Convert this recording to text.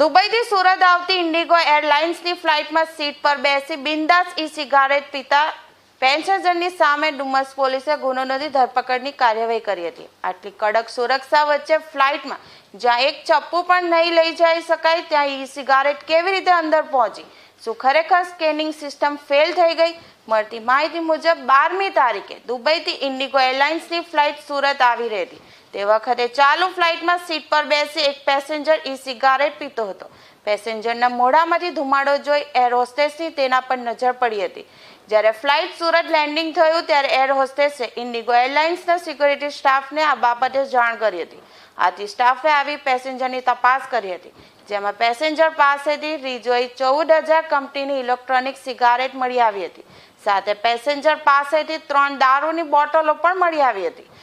દુબઈથી સુરત આવતી ઇન્ડિગો એરલાઇન્સની ફ્લાઇટમાં સીટ પર બેસી બિંદાસ ઈ સિગારેટ પીતા પેસેન્જરની સામે ડુમસ પોલીસે ગુનો નોંધી ધરપકડની કાર્યવાહી કરી હતી. આટલી કડક સુરક્ષા વચ્ચે ફ્લાઇટમાં જ્યાં એક ચપ્પુ પણ નહીં લઈ જઈ શકાય, ત્યાં ઈ સિગારેટ કેવી રીતે અંદર પહોંચી? શું ખરેખર સ્કેનિંગ સિસ્ટમ ફેલ થઈ ગઈ? મળતી માહિતી મુજબ બારમી તારીખે દુબઈથી ઇન્ડિગો એરલાઇન્સની ફ્લાઇટ સુરત આવી રહી હતી. તે વખતે ચાલુ ફ્લાઇટમાં સીટ પર બેસી એક પેસેન્જર ઈ સિગારેટ પીતો હતો. પેસેન્જરના મોઢામાંથી ધુમાડો જોઈ એર હોસ્ટેસની તેના પર નજર પડી હતી. જ્યારે ફ્લાઇટ સુરત લેન્ડિંગ થયું ત્યારે એર હોસ્ટેસે ઇન્ડિગો એરલાઇન્સના સિક્યુરિટી સ્ટાફને આ બાબતે જાણ કરી હતી. આથી સ્ટાફે આવી પેસેન્જરની તપાસ કરી હતી. જેમાં પેસેન્જર પાસેથી રીજોઈ ચૌદ હજાર કંપનીની ઇલેક્ટ્રોનિક સિગારેટ મળી આવી હતી. સાથે પેસેન્જર પાસેથી ત્રણ દારૂની બોટલો પણ મળી આવી હતી.